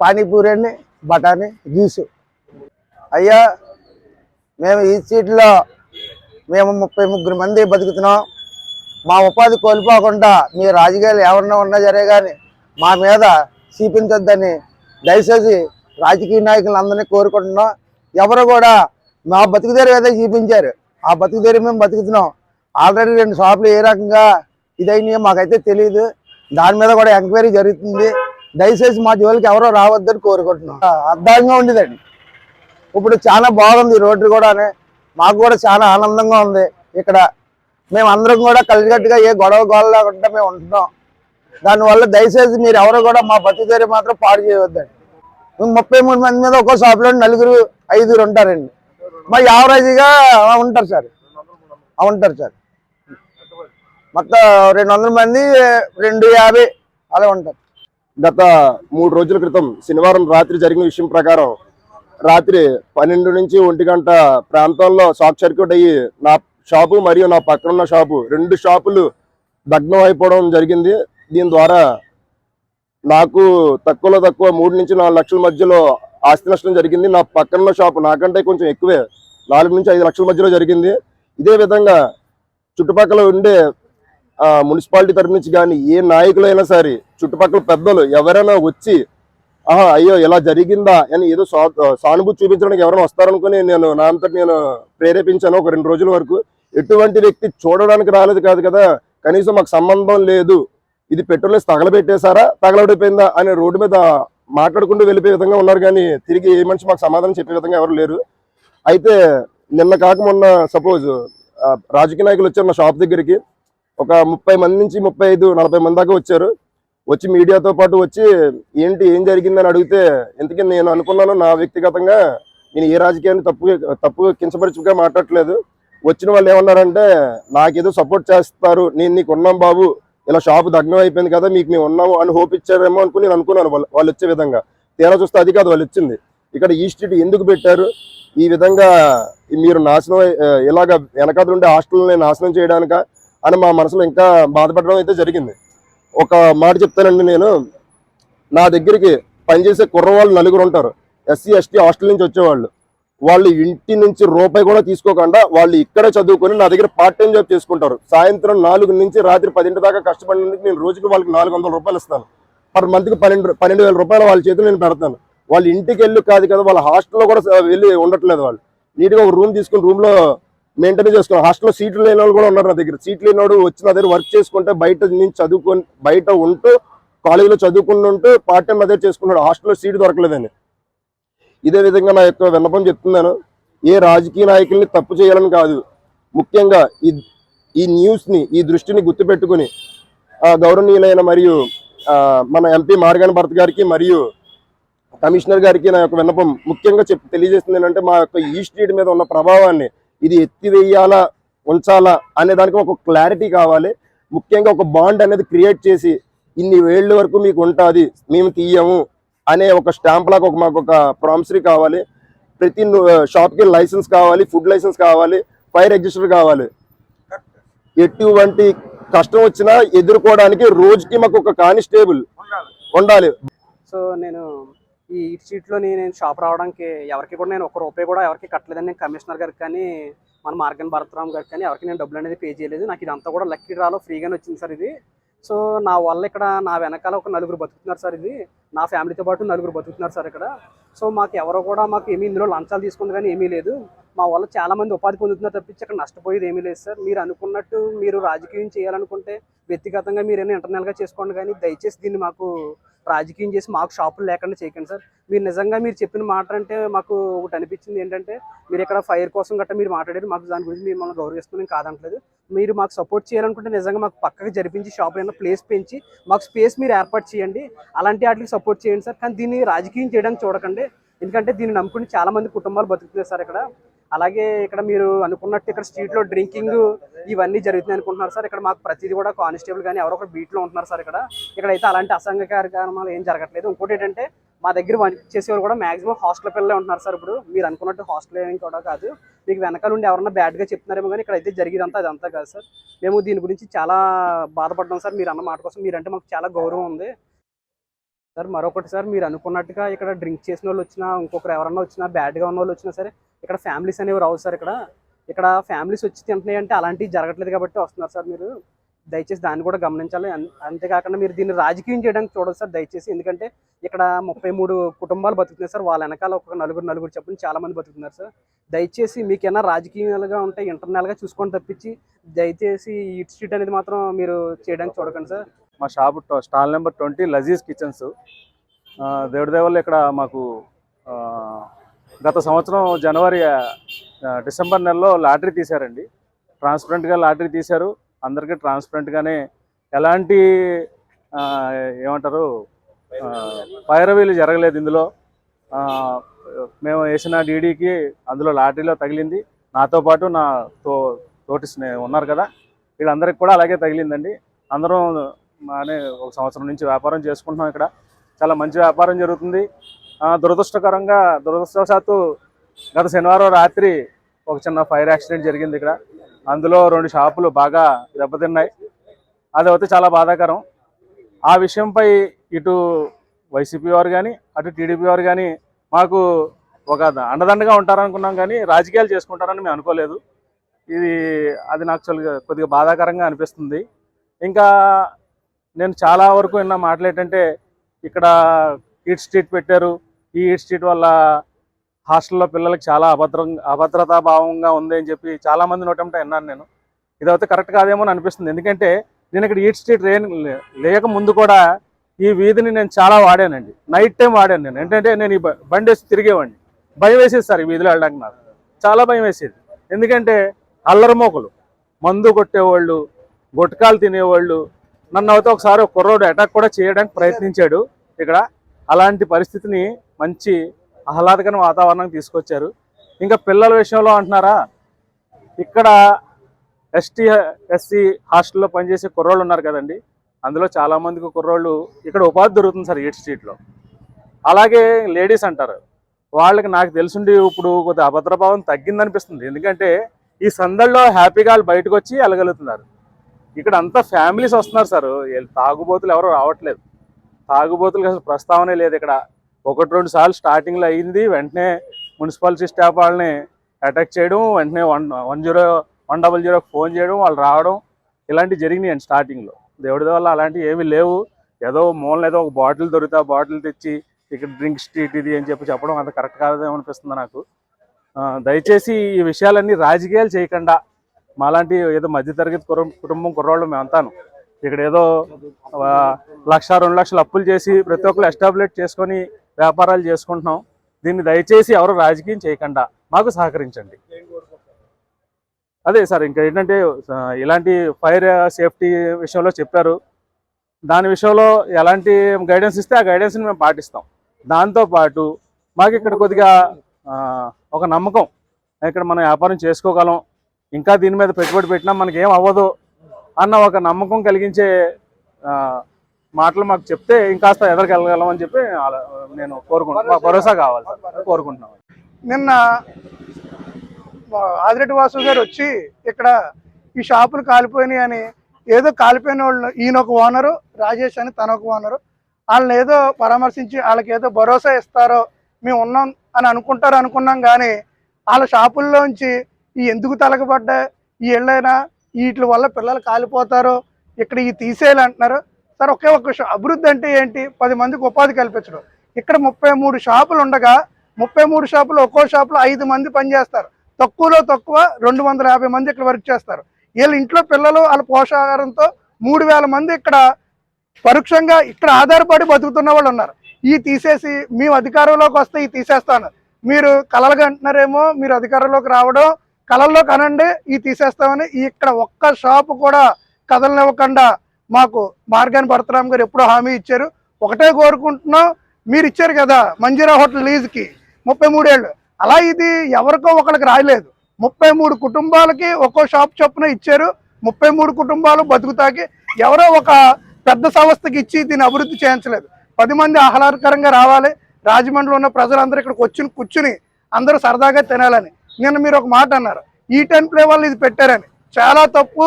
పానీపూరి అండి బఠానీ జ్యూసు. అయ్యా మేము ఈ సీట్లో మేము ముప్పై ముగ్గురు మంది బతుకుతున్నాం. మా ఉపాధి కోల్పోకుండా మీ రాజకీయాలు ఎవరన్నా ఉన్నా జరే కానీ మా మీద చూపించొద్దని దయచేసి రాజకీయ నాయకులు అందరినీ కోరుకుంటున్నాం. ఎవరు కూడా మా బతుకుదేరు ఏదో చూపించారు. ఆ బతుకుదేరు మేము బతుకుతున్నాం. ఆల్రెడీ రెండు షాపులు ఏ రకంగా ఇదైనాయో మాకైతే తెలియదు దాని మీద కూడా ఎంక్వైరీ జరుగుతుంది. దయచేసి మా జోలికి ఎవరో రావద్దని కోరుకుంటున్నాం. అర్థంగా ఉండేదండి. ఇప్పుడు చాలా బాగుంది రోడ్డు కూడా మాకు కూడా చాలా ఆనందంగా ఉంది ఇక్కడ. మేమందరం కూడా కలిసికట్టుగా ఏ గొడవ గొడవ లేకుండా మేము ఉంటున్నాం. దానివల్ల దయచేసి మీరు ఎవరు కూడా మా బతిదేరి మాత్రం పాడు చేయవద్దండి ముప్పై మూడు మంది మీద ఒక్కో షాప్లో నలుగురు ఐదుగురు ఉంటారండి. మా యావరేజ్గా ఉంటారు సార్. ఉంటారు సార్. మొత్తం రెండు వందల మంది రెండు యాభై అలా ఉంటారు. గత మూడు రోజుల క్రితం శనివారం రాత్రి జరిగిన విషయం ప్రకారం రాత్రి పన్నెండు నుంచి ఒంటి గంట ప్రాంతాల్లో షాక్ సర్క్యూట్ అయ్యి నా షాపు మరియు నా పక్కన ఉన్న షాపు రెండు షాపులు దగ్నం అయిపోవడం జరిగింది. దీని ద్వారా నాకు తక్కువలో తక్కువ మూడు నుంచి నాలుగు లక్షల మధ్యలో ఆస్తి నష్టం జరిగింది. నా పక్కన ఉన్న షాపు నాకంటే కొంచెం ఎక్కువే నాలుగు నుంచి ఐదు లక్షల మధ్యలో జరిగింది. ఇదే విధంగా చుట్టుపక్కల ఉండే మున్సిపాలిటీ తరఫు నుంచి కానీ ఏ నాయకులైనా సరే చుట్టుపక్కల పెద్దలు ఎవరైనా వచ్చి ఆహా అయ్యో ఇలా జరిగిందా? అని ఏదో సా- సానుభూతి చూపించడానికి ఎవరైనా వస్తారనుకుని నేను నా అంతటి నేను ప్రేరేపించాను ఒక రెండు రోజుల వరకు. ఎటువంటి వ్యక్తి చూడడానికి రాలేదు కాదు కదా. కనీసం మాకు సంబంధం లేదు. ఇది పెట్రోల్ తగలబెట్టేశారా? తగలబడిపోయిందా అని రోడ్డు మీద మాట్లాడుకుంటూ వెళ్ళిపోయే విధంగా ఉన్నారు కానీ తిరిగి ఏ మనిషి మాకు సమాధానం చెప్పే విధంగా ఎవరు లేరు. అయితే నిన్న కాక మొన్న సపోజ్ రాజకీయ నాయకులు వచ్చారు నా షాప్ దగ్గరికి. ఒక ముప్పై మంది నుంచి ముప్పై ఐదు నలభై మంది దాకా వచ్చారు. వచ్చి మీడియాతో పాటు వచ్చి ఏంటి ఏం జరిగిందని అడిగితే ఎందుకు నేను అనుకున్నాను నా వ్యక్తిగతంగా నేను ఏ రాజకీయాన్ని తప్పు తప్పు కించపరిచిగా మాట్లాడట్లేదు. వచ్చిన వాళ్ళు ఏమన్నారంటే నాకేదో సపోర్ట్ చేస్తారు నేను నీకు ఉన్నాం బాబు ఇలా షాపు దగ్నం అయిపోయింది కదా మీకు మేము ఉన్నాము అని హోప్ ఇచ్చారేమో అనుకుని నేను అనుకున్నాను వాళ్ళు వాళ్ళు వచ్చే విధంగా. తీరా చూస్తే అది కాదు వాళ్ళు వచ్చింది. ఇక్కడ ఈ స్ట్రీట్ ఎందుకు పెట్టారు? ఈ విధంగా మీరు నాశనం ఇలాగ వెనకాల ఉండే హాస్టల్ని నాశనం చేయడానిక? అని మా మనసులో ఇంకా బాధపడడం అయితే జరిగింది. ఒక మాట చెప్తానండి నేను. నా దగ్గరికి పనిచేసే కుర్రవాళ్ళు నలుగురు ఉంటారు. ఎస్సీ ఎస్టీ హాస్టల్ నుంచి వచ్చేవాళ్ళు. వాళ్ళు ఇంటి నుంచి రూపాయి కూడా తీసుకోకుండా వాళ్ళు ఇక్కడే చదువుకొని నా దగ్గర పార్ట్ టైం జాబ్ చేసుకుంటారు. సాయంత్రం నాలుగు నుంచి రాత్రి పదింటి దాకా కష్టపడినందుకు నేను రోజుకి వాళ్ళకి నాలుగు రూపాయలు ఇస్తాను. పర్ మంత్కి పన్నెండు పన్నెండు వేల రూపాయలు వాళ్ళ చేతులు నేను పెడతాను. వాళ్ళ ఇంటికి వెళ్ళి కాదు కదా వాళ్ళ హాస్టల్లో కూడా వెళ్ళి ఉండట్లేదు వాళ్ళు. నీట్గా ఒక రూమ్ తీసుకుని రూమ్లో మెయింటైన్ చేసుకున్నాం. హాస్టల్లో సీట్లు లేని వాళ్ళు కూడా ఉన్నారు నా దగ్గర. సీట్లు లేని వాడు వచ్చి నా దగ్గర వర్క్ చేసుకుంటే బయట నుంచి చదువుకొని బయట ఉంటూ కాలేజీలో చదువుకుంటూ పార్ట్ టైం అదే చేసుకున్నాడు హాస్టల్లో సీట్ దొరకలేదని. ఇదే విధంగా నా యొక్క విన్నపం చెప్తున్నాను. ఏ రాజకీయ నాయకుల్ని తప్పు చేయాలని కాదు. ముఖ్యంగా ఈ ఈ న్యూస్ని ఈ దృష్టిని గుర్తుపెట్టుకుని గౌరవనీయులైన మరియు మన ఎంపీ మార్గాన భరత్ గారికి మరియు కమిషనర్ గారికి నా యొక్క విన్నపం ముఖ్యంగా చెప్ తెలియజేస్తుంది ఏంటంటే మా యొక్క e ఈ స్ట్రీట్ మీద ఉన్న ప్రభావాన్ని ఇది ఎత్తివేయాలా ఉంచాలా అనే దానికి ఒక క్లారిటీ కావాలి. ముఖ్యంగా ఒక బాండ్ అనేది క్రియేట్ చేసి ఇన్ని వేళ్ళ వరకు మీకు ఉంటుంది మేము తీయము అనే ఒక స్టాంప్ లాగా ఒక మాకు ఒక ప్రామిసరీ కావాలి. ప్రతి షాప్కి లైసెన్స్ కావాలి ఫుడ్ లైసెన్స్ కావాలి ఫైర్ రిజిస్టర్ కావాలి. ఎటువంటి కష్టం వచ్చినా ఎదుర్కోవడానికి రోజుకి మాకు ఒక కానిస్టేబుల్ ఉండాలి. సో నేను ఈ స్ట్రీట్లో నేను షాప్ రావడానికి ఎవరికి కూడా నేను ఒక రూపాయి కూడా ఎవరికి కట్టలేదని నేను కమిషనర్ గారికి కానీ మన మార్గన్ భరతరామ్ గారికి కానీ ఎవరికి నేను డబ్బులు అనేది పే చేయలేదు. నాకు ఇదంతా కూడా లక్కీ డ్రాలో ఫ్రీగానే వచ్చింది సార్ ఇది. సో నా వల్ల ఇక్కడ నా వెనకాల ఒక నలుగురు బతుకుతున్నారు సార్ ఇది. నా ఫ్యామిలీతో పాటు నలుగురు బతుకుతున్నారు సార్ ఇక్కడ. సో మాకు ఎవరో కూడా మాకు ఏమీ ఇందులో లంచాలు తీసుకుంది కానీ ఏమీ లేదు. మా వల్ల చాలా మంది ఉపాధి పొందుతున్నారు తప్పించి అక్కడ నష్టపోయేది ఏమీ లేదు సార్. మీరు అనుకున్నట్టు మీరు రాజకీయం చేయాలనుకుంటే వ్యక్తిగతంగా మీరు ఏమైనా ఇంటర్నల్గా చేసుకోండి కానీ దయచేసి దీన్ని మాకు రాజకీయం చేసి మాకు షాపులు లేకుండా చేయకండి సార్. మీరు నిజంగా మీరు చెప్పిన మాట అంటే మాకు ఒకటి అనిపించింది ఏంటంటే మీరు ఇక్కడ ఫైర్ కోసం గట్రా మీరు మాట్లాడారు మాకు దాని గురించి మిమ్మల్ని గౌరవిస్తున్నాం కాదంటలేదు. మీరు మాకు సపోర్ట్ చేయాలనుకుంటే నిజంగా మాకు పక్కకి జరిపించి షాప్ అయినా ప్లేస్ పెంచి మాకు స్పేస్ మీరు ఏర్పాటు చేయండి. అలాంటి వాటికి సపోర్ట్ చేయండి సార్. కానీ దీన్ని రాజకీయం చేయడానికి చూడకండి. ఎందుకంటే దీన్ని నమ్ముకుని చాలామంది కుటుంబాలు బతుకుతున్నాయి సార్ ఇక్కడ. అలాగే ఇక్కడ మీరు అనుకున్నట్టు ఇక్కడ స్ట్రీట్లో డ్రింకింగ్ ఇవన్నీ జరుగుతున్నాయి అనుకుంటున్నారు సార్. ఇక్కడ మాకు ప్రతిదీ కూడా కానిస్టేబుల్ కానీ ఎవరో ఒక బీట్లో ఉంటున్నారు సార్ ఇక్కడ. ఇక్కడైతే అలాంటి అసంఘ కార్యక్రమాలు ఏం జరగట్లేదు. ఇంకోటి ఏంటంటే మా దగ్గర చేసేవారు కూడా మాక్సిమం హాస్టల్ పిల్లలే ఉంటున్నారు సార్ ఇప్పుడు. మీరు అనుకున్నట్టు హాస్టల్ ఏమి కూడా కాదు. మీకు వెనకాల నుండి ఎవరన్నా బ్యాడ్గా చెప్తున్నారేమో కానీ ఇక్కడ అయితే జరిగేదంతా అదంతా కాదు సార్. మేము దీని గురించి చాలా బాధపడ్డాం సార్. మీరు అన్న మాట కోసం మీరంటే మాకు చాలా గౌరవం ఉంది. సార్ మరొకటి సార్ మీరు అనుకున్నట్టుగా ఇక్కడ డ్రింక్ చేసిన వాళ్ళు వచ్చినా ఇంకొకరు ఎవరన్నా వచ్చినా బ్యాడ్గా ఉన్న వాళ్ళు వచ్చినా సరే ఇక్కడ ఫ్యామిలీస్ అనేవి రావు సార్ ఇక్కడ. ఇక్కడ ఫ్యామిలీస్ వచ్చి తింటున్నాయి అంటే అలాంటివి జరగట్లేదు కాబట్టి వస్తున్నారు సార్ మీరు. దయచేసి దాన్ని కూడా గమనించాలి. అంతేకాకుండా మీరు దీన్ని రాజకీయం చేయడానికి చూడదు సార్ దయచేసి. ఎందుకంటే ఇక్కడ ముప్పై మూడు కుటుంబాలు బతుకుతున్నాయి సార్. వాళ్ళ వెనకాల ఒక నలుగురు నలుగురు చెప్పని చాలామంది బతుకుతున్నారు సార్. దయచేసి మీకు ఏమైనా రాజకీయాలుగా ఉంటే ఇంటర్నల్గా చూసుకొని తప్పించి దయచేసి ఈ స్ట్రీట్ అనేది మాత్రం మీరు చేయడానికి చూడకండి సార్. మా shop stall number twenty Lazeez kitchens. దేవుడి దేవల్ల ఇక్కడ మాకు గత సంవత్సరం జనవరి డిసెంబర్ నెలలో లాటరీ తీశారండి. ట్రాన్స్పరెంట్గా లాటరీ తీశారు. అందరికీ ట్రాన్స్పరెంట్గానే ఎలాంటి ఏమంటారు పైరవీలు జరగలేదు ఇందులో. మేము వేసిన డీడీకి అందులో లాటరీలో తగిలింది. నాతో పాటు నా తో తోటి ఉన్నారు కదా. వీళ్ళందరికీ కూడా అలాగే తగిలిందండి. అందరం బాగానే ఒక సంవత్సరం నుంచి వ్యాపారం చేసుకుంటున్నాం ఇక్కడ. చాలా మంచి వ్యాపారం జరుగుతుంది. దురదృష్టకరంగా దురదృష్టవశాత్తు గత శనివారం రాత్రి ఒక చిన్న ఫైర్ యాక్సిడెంట్ జరిగింది ఇక్కడ. అందులో రెండు షాపులు బాగా దెబ్బతిన్నాయి. అది అయితే చాలా బాధాకరం. ఆ విషయంపై ఇటు వైసీపీ వారు కానీ అటు టీడీపీ వారు కానీ మాకు ఒక అండదండగా ఉంటారనుకున్నాం కానీ రాజకీయాలు చేసుకుంటారని మేము అనుకోలేదు. ఇది అది నాకు కొద్దిగా బాధాకరంగా అనిపిస్తుంది. ఇంకా నేను చాలా వరకు విన్న మాటలు ఏంటంటే ఇక్కడ ఈట్ స్ట్రీట్ పెట్టారు. ఈ ఈట్ స్ట్రీట్ వల్ల హాస్టల్లో పిల్లలకి చాలా అభద్రం అభద్రతా భావంగా ఉంది అని చెప్పి చాలా మంది విన్నాను నేను. ఇదైతే కరెక్ట్ కాదేమో అని అనిపిస్తుంది. ఎందుకంటే నేను ఇక్కడ ఈట్ స్ట్రీట్ రే లేక ముందు కూడా ఈ వీధిని నేను చాలా వాడానండి. నైట్ టైం వాడాను నేను. ఏంటంటే నేను ఈ బండి వేసి తిరిగేవాడిని. భయం వేసేది సార్ ఈ వీధిలో వెళ్ళడానికి నాకు. చాలా భయం వేసేది. ఎందుకంటే అల్లరమోకలు మందు కొట్టేవాళ్ళు గుట్కాలు తినేవాళ్ళు నన్ను అయితే ఒకసారి ఒక కుర్రోడు అటాక్ కూడా చేయడానికి ప్రయత్నించాడు. ఇక్కడ అలాంటి పరిస్థితిని మంచి ఆహ్లాదకరమైన వాతావరణం తీసుకొచ్చారు. ఇంకా పిల్లల విషయంలో అంటున్నారా? ఇక్కడ ఎస్టీ ఎస్సీ హాస్టల్లో పనిచేసే కుర్రోళ్ళు ఉన్నారు కదండి. అందులో చాలామందికి కుర్రోళ్ళు ఇక్కడ ఉపాధి దొరుకుతుంది సార్ ఎయిట్ స్ట్రీట్లో అలాగే లేడీస్ అంటారు. వాళ్ళకి నాకు తెలిసిండి ఇప్పుడు కొద్దిగా అభద్రభావం తగ్గిందనిపిస్తుంది. ఎందుకంటే ఈ సందడిలో హ్యాపీగా వాళ్ళు బయటకు వచ్చి వెళ్ళగలుగుతున్నారు. ఇక్కడ అంతా ఫ్యామిలీస్ వస్తున్నారు సార్. తాగుబోతులు ఎవరు రావట్లేదు. తాగుబోతులకు అసలు ప్రస్తావనే లేదు ఇక్కడ. ఒకటి రెండు సార్లు స్టార్టింగ్లో అయింది. వెంటనే మున్సిపాలిటీ స్టాఫ్ వాళ్ళని అటాక్ చేయడం వెంటనే one one zero one double zero phone చేయడం వాళ్ళు రావడం ఇలాంటివి జరిగినాయి స్టార్టింగ్లో దేవుడి వల్ల అలాంటివి ఏమీ లేవు. ఏదో మూలన ఏదో ఒక బాటిల్ దొరికితే ఆ బాటిల్ తెచ్చి ఇక్కడ డ్రింక్ స్ట్రీట్ ఇది అని చెప్పి చెప్పడం అంత కరెక్ట్ కాదేమో అనిపిస్తుంది నాకు దయచేసి ఈ విషయాలన్నీ రాజకీయాలు చేయకుండా మాలాంటి ఏదో మధ్యతరగతి కుటుంబం కుటుంబం మేము అంతాను ఇక్కడ ఏదో లక్ష రెండు లక్షలు అప్పులు చేసి ప్రతి ఒక్కరు ఎస్టాబ్లిష్ చేసుకొని వ్యాపారాలు చేసుకుంటున్నాం. దీన్ని దయచేసి ఎవరు రాజకీయం చేయకుండా మాకు సహకరించండి. అదే సార్ ఇంకా ఏంటంటే ఇలాంటి ఫైర్ సేఫ్టీ విషయంలో చెప్పారు. దాని విషయంలో ఎలాంటి గైడెన్స్ ఇస్తే ఆ గైడెన్స్ని మేము పాటిస్తాం. దాంతోపాటు మాకు ఇక్కడ కొద్దిగా ఒక నమ్మకం. ఇక్కడ మనం వ్యాపారం చేసుకోగలం. ఇంకా దీని మీద పెట్టుబడి పెట్టినా మనకి ఏం అవ్వదు అన్న ఒక నమ్మకం కలిగించే మాటలు మాకు చెప్తే ఇంకాస్త ఎదరికెళ్ళగలం అని చెప్పి నేను కోరుకుంటున్నాను మాకు భరోసా కావాలి సార్. కోరుకుంటున్నాను నిన్న ఆదిరెడ్డి వాసు గారు వచ్చి ఇక్కడ ఈ షాపులు కాలిపోయినాయి అని ఏదో కాలిపోయిన వాళ్ళు ఈయన ఒక ఓనరు రాజేష్ అని తన ఒక ఓనరు వాళ్ళని ఏదో పరామర్శించి వాళ్ళకి ఏదో భరోసా ఇస్తారో మేము ఉన్నాం అని అనుకుంటారు అనుకున్నాం కానీ వాళ్ళ షాపుల్లోంచి ఈ ఎందుకు తలకబడ్డా ఈ ఇళ్ళైనా వీటి వల్ల పిల్లలు కాలిపోతారు? ఇక్కడ ఈ తీసేయాలి అంటున్నారు. సార్ ఒకే ఒక్క షా- అభివృద్ధి అంటే ఏంటి? పది మందికి ఉపాధి కల్పించడం. ఇక్కడ ముప్పై మూడు షాపులు ఉండగా ముప్పై మూడు షాపులు ఒక్కో షాపులో ఐదు మంది పనిచేస్తారు. తక్కువలో తక్కువ రెండు వందల యాభై మంది ఇక్కడ వర్క్ చేస్తారు. వీళ్ళ ఇంట్లో పిల్లలు వాళ్ళ పోషాహారంతో మూడు వేల మంది ఇక్కడ పరోక్షంగా ఇక్కడ ఆధారపడి బతుకుతున్న వాళ్ళు ఉన్నారు. ఈ తీసేసి మేము అధికారంలోకి వస్తే ఈ తీసేస్తాను. మీరు కలలుగా అంటున్నారేమో మీరు అధికారంలోకి రావడం కళల్లో కనండి ఈ తీసేస్తామని ఇక్కడ ఒక్క షాపు కూడా కదలనివ్వకుండా మాకు మార్గాన్ని భరతరామ్ గారు ఎప్పుడో హామీ ఇచ్చారు. ఒకటే కోరుకుంటున్నాం మీరు ఇచ్చారు కదా మంజీరా హోటల్ లీజ్కి ముప్పై మూడేళ్ళు అలా ఇది ఎవరికో ఒకరికి రాయలేదు. ముప్పై మూడు కుటుంబాలకి ఒక్కో షాప్ చొప్పున ఇచ్చారు. ముప్పై మూడు కుటుంబాలు బతుకుతాకి ఎవరో ఒక పెద్ద సంస్థకి ఇచ్చి దీన్ని అభివృద్ధి చేయించలేదు. పది మంది ఆహ్లాదకరంగా రావాలి. రాజమండ్రిలో ఉన్న ప్రజలందరూ ఇక్కడికి వచ్చి కూర్చుని అందరూ సరదాగా తినాలని. నిన్న మీరు ఒక మాట అన్నారు. ఈ టెన్ ప్లే వాళ్ళు ఇది పెట్టారని. చాలా తప్పు.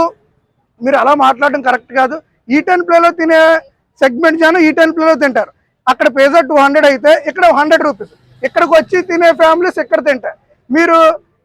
మీరు అలా మాట్లాడడం కరెక్ట్ కాదు. ఈ టెన్ ప్లేలో తినే సెగ్మెంట్ జనం ఈ టెన్ ప్లేలో తింటారు. అక్కడ పేజర్ టూ హండ్రెడ్ అయితే ఇక్కడ హండ్రెడ్ రూపీస్ ఇక్కడికి వచ్చి తినే ఫ్యామిలీస్ ఇక్కడ తింటారు. మీరు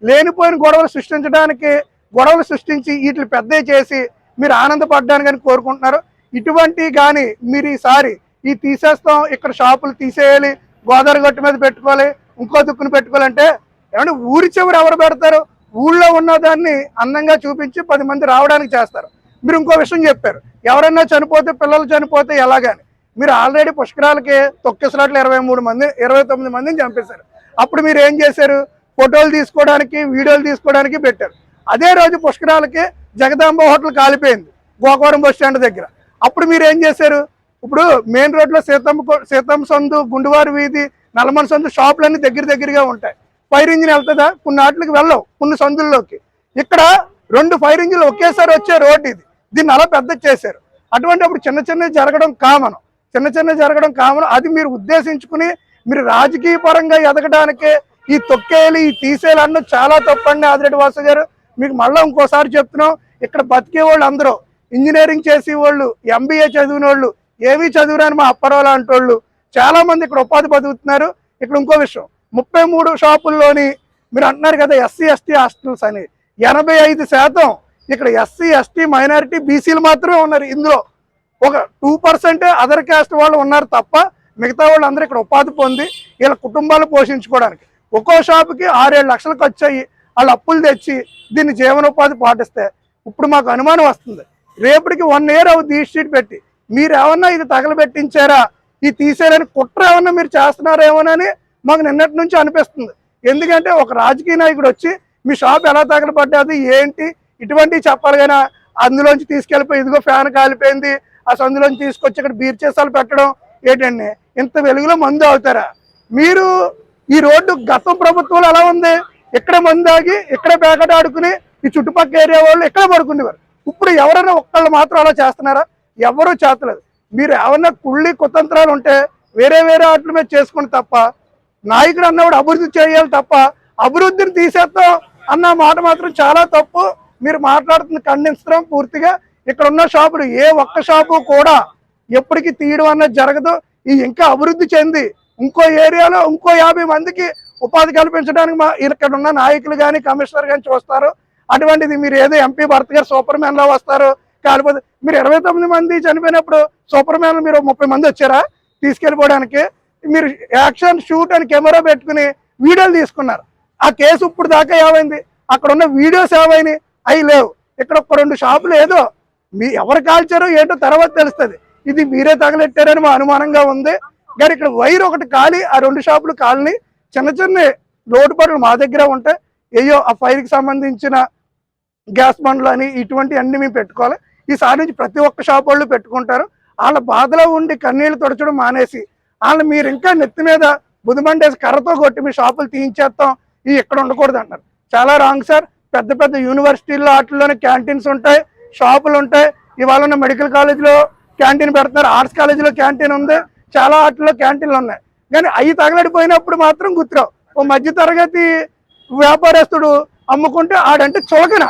లేనిపోయిన గొడవలు సృష్టించడానికి గొడవలు సృష్టించి వీటిని పెద్ద చేసి మీరు ఆనందపడడానికి అని కోరుకుంటున్నారు. ఇటువంటి కానీ మీరు ఈసారి ఈ తీసేస్తాం. ఇక్కడ షాపులు తీసేయాలి. గోదావరి గట్టు మీద పెట్టుకోవాలి. ఇంకో దుక్కును పెట్టుకోవాలంటే ఏమంటే ఊరి చివరి ఎవరు పెడతారు? ఊళ్ళో ఉన్న దాన్ని అందంగా చూపించి పది మంది రావడానికి చేస్తారు. మీరు ఇంకో విషయం చెప్పారు. ఎవరైనా చనిపోతే పిల్లలు చనిపోతే ఎలాగని? మీరు ఆల్రెడీ పుష్కరాలకి తొక్కిసలాట్లు ఇరవై మూడు మంది ఇరవై తొమ్మిది మందిని చంపేశారు. అప్పుడు మీరు ఏం చేశారు? ఫోటోలు తీసుకోవడానికి వీడియోలు తీసుకోవడానికి పెట్టారు. అదే రోజు పుష్కరాలకి జగదాంబ హోటల్ కాలిపోయింది గోకవరం బస్ స్టాండ్ దగ్గర. అప్పుడు మీరు ఏం చేశారు? ఇప్పుడు మెయిన్ రోడ్లో సీతమ్మ సీతమ్మ సందు గుండువారి వీధి నల్లమల సందు షాపులన్నీ దగ్గర దగ్గరగా ఉంటాయి. ఫైర్ ఇంజిన్ వెళ్తుందా? కొన్ని వాటికి వెళ్ళవు కొన్ని సందుల్లోకి. ఇక్కడ రెండు ఫైర్ ఇంజిన్లు ఒకేసారి వచ్చే రోడ్ ఇది. దీన్ని అలా పెద్ద చేశారు. అటువంటి అప్పుడు చిన్న చిన్న జరగడం కామను. చిన్న చిన్న జరగడం కామను. అది మీరు ఉద్దేశించుకుని మీరు రాజకీయ పరంగా ఎదగడానికి ఈ తొక్కేలు ఈ తీసేలు అన్న చాలా తప్పండి ఆదిరెడ్డి వాసు గారు. మీకు మళ్ళీ ఇంకోసారి చెప్తున్నాం ఇక్కడ బతికే వాళ్ళు అందరూ ఇంజనీరింగ్ చేసే వాళ్ళు ఎంబీఏ చదివిన వాళ్ళు ఏమీ చదివిరాని మా అప్పరావు వాళ్ళు చాలా మంది ఇక్కడ ఉపాధి బతుకుతున్నారు. ఇక్కడ ఇంకో విషయం ముప్పై మూడు షాపుల్లోని మీరు అంటున్నారు కదా ఎస్సీ ఎస్టీ హాస్టల్స్ అని. ఎనభై ఐదు శాతం ఇక్కడ ఎస్సీ ఎస్టీ మైనారిటీ బీసీలు మాత్రమే ఉన్నారు ఇందులో. ఒక టూ పర్సెంటే అదర్ క్యాస్ట్ వాళ్ళు ఉన్నారు తప్ప మిగతా వాళ్ళు అందరూ ఇక్కడ ఉపాధి పొంది వీళ్ళ కుటుంబాలు పోషించుకోవడానికి. ఒక్కో షాపుకి ఆరేడు లక్షలు ఖర్చు అయ్యి వాళ్ళు అప్పులు తెచ్చి దీన్ని జీవనోపాధి పాటిస్తే ఇప్పుడు మాకు అనుమానం వస్తుంది. రేపటికి వన్ ఇయర్ అవుతుంది ఈ స్ట్రీట్ పెట్టి. మీరేమన్నా ఇది తగలబెట్టించారా? ఇది తీసేయాలని కుట్ర ఏమన్నా మీరు చేస్తున్నారేమోనని మాకు నిన్నటి నుంచి అనిపిస్తుంది. ఎందుకంటే ఒక రాజకీయ నాయకుడు వచ్చి మీ షాప్ ఎలా తగలబడ్డది ఏంటి ఇటువంటివి చెప్పాలి కానీ అందులోంచి తీసుకెళ్ళిపోయి ఇదిగో ఫ్యాన్ కాలిపోయింది ఆ సందులోంచి తీసుకొచ్చి ఇక్కడ బీర్ చేసాలు పెట్టడం ఏంటండి? ఇంత వెలుగులో మందు అవుతారా మీరు ఈ రోడ్డు గతం ప్రభుత్వంలో ఎలా ఉంది? ఇక్కడ మందు ఆగి ఇక్కడ పేకట ఆడుకుని ఈ చుట్టుపక్కల ఏరియా వాళ్ళు ఇక్కడ పడుకునేవారు. ఇప్పుడు ఎవరైనా ఒక్కళ్ళు మాత్రం అలా చేస్తున్నారా? ఎవరూ చేస్తలేదు. మీరు ఏమన్నా కుళ్ళి కుతంత్రాలు ఉంటే వేరే వేరే ఆటల మీద చేసుకుని తప్ప నాయకుడు అన్నవాడు అభివృద్ధి చేయాలి తప్ప అభివృద్ధిని తీసేస్తాం అన్న మాట మాత్రం చాలా తప్పు. మీరు మాట్లాడుతుంది ఖండించడం పూర్తిగా ఇక్కడ ఉన్న షాపులు ఏ ఒక్క షాపు కూడా ఎప్పటికీ తీయడం అన్నది జరగదు. ఈ ఇంకా అభివృద్ధి చెంది ఇంకో ఏరియాలో ఇంకో యాభై మందికి ఉపాధి కల్పించడానికి మా ఇక్కడ ఉన్న నాయకులు కానీ కమిషనర్ కానీ చూస్తారు. అటువంటిది మీరు ఏదో ఎంపీ భర్త గారు సూపర్ మ్యాన్లో వస్తారు. కాకపోతే మీరు ఇరవై తొమ్మిది మంది చనిపోయినప్పుడు సూపర్ మ్యాన్ మీరు ముప్పై మంది వచ్చారా? తీసుకెళ్ళిపోవడానికి మీరు యాక్షన్ షూట్ అని కెమెరా పెట్టుకుని వీడియోలు తీసుకున్నారు. ఆ కేసు ఇప్పుడు దాకా ఏమైంది? అక్కడ ఉన్న వీడియోస్ ఏమైనాయి? అవి లేవు. ఇక్కడ ఒక రెండు షాపులు ఏదో మీ ఎవరు కాల్చారో ఏంటో తర్వాత తెలుస్తుంది. ఇది మీరే తగలెట్టారని మా అనుమానంగా ఉంది. కానీ ఇక్కడ వైర్ ఒకటి కాలి ఆ రెండు షాపులు కాలని చిన్న చిన్న లోటుపాట్లు మా దగ్గర ఉంటాయి. అయ్యో ఆ ఫైర్కి సంబంధించిన గ్యాస్ బండ్లు అని ఇటువంటి అన్ని మేము పెట్టుకోవాలి. ఈసారి నుంచి ప్రతి ఒక్క షాప్ వాళ్ళు పెట్టుకుంటారు. వాళ్ళ బాధలో ఉండి కన్నీళ్ళు తుడచడం మానేసి వాళ్ళు మీరు ఇంకా నెత్తి మీద బుధమండేసి కర్రతో కొట్టి మీ షాపులు తీయించేస్తాం. ఇవి ఇక్కడ ఉండకూడదు అంటారు చాలా రాంగ్ సార్ పెద్ద పెద్ద యూనివర్సిటీల్లో వాటిల్లోనే క్యాంటీన్స్ ఉంటాయి షాపులు ఉంటాయి. ఇవాళ ఉన్న మెడికల్ కాలేజీలో క్యాంటీన్ పెడుతున్నారు. ఆర్ట్స్ కాలేజీలో క్యాంటీన్ ఉంది. చాలా వాటిల్లో క్యాంటీన్లు ఉన్నాయి. కానీ అవి తగలడిపోయినప్పుడు మాత్రం గుర్తురావు. ఓ మధ్య తరగతి వ్యాపారస్తుడు అమ్ముకుంటే ఆడంటే చులకన.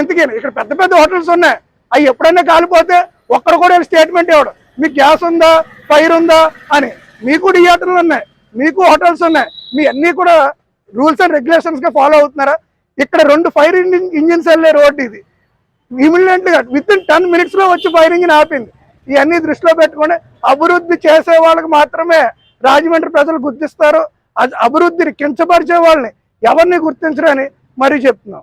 ఎందుకని ఇక్కడ పెద్ద పెద్ద హోటల్స్ ఉన్నాయి. అవి ఎప్పుడైనా కాలిపోతే ఒక్కరు కూడా స్టేట్మెంట్ ఇవ్వడం. మీకు గ్యాస్ ఉందా? ఫైర్ ఉందా? అని. మీకు థియేటర్లు ఉన్నాయి. మీకు హోటల్స్ ఉన్నాయి. మీ అన్నీ కూడా రూల్స్ అండ్ రెగ్యులేషన్స్గా ఫాలో అవుతున్నారా? ఇక్కడ రెండు ఫైర్ ఇంజిన్ ఇంజిన్స్ వెళ్ళే రోడ్ ఇది. ఇమీడియట్గా విత్ ఇన్ టెన్ మినిట్స్లో వచ్చి ఫైర్ ఇంజిన్ ఆపింది. ఇవన్నీ దృష్టిలో పెట్టుకొని అభివృద్ధి చేసే వాళ్ళకి మాత్రమే రాజమండ్రి ప్రజలు గుర్తిస్తారు. అది అభివృద్ధిని కించపరిచే వాళ్ళని ఎవరిని గుర్తించరని మరీ చెప్తున్నాం.